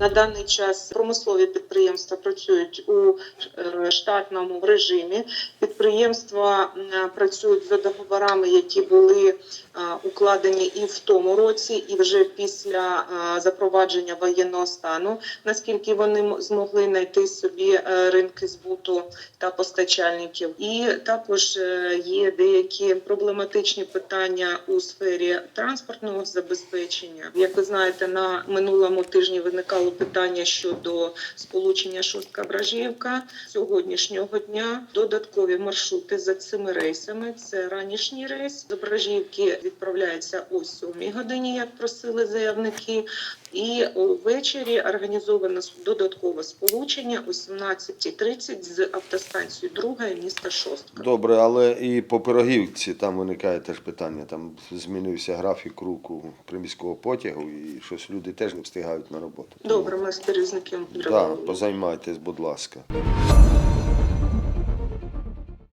На даний час промислові підприємства працюють у е, штатному режимі. Підприємства працюють за договорами, які були е, укладені і в тому році, і вже після е, запровадження воєнного стану, наскільки вони змогли знайти собі ринки збуту та постачальників. І також є деякі проблематичні питання у сфері транспортного забезпечення. Як ви знаєте, на минулому тижні виникало питання щодо сполучення шостка Вражівка сьогоднішнього дня. Додаткові маршрути за цими рейсами. Це ранішній рейс з Ображівки відправляється о 7 годині, як просили заявники. І ввечері організовано додаткове сполучення о 17.30 з автостанції друга міста Шостка. Добре, але і по пирогівці там виникає теж питання. Там змінився графік руху приміського потягу, і щось люди теж не встигають на роботу. Добре, ми з перевізником Так, да, позаймайтесь, будь ласка.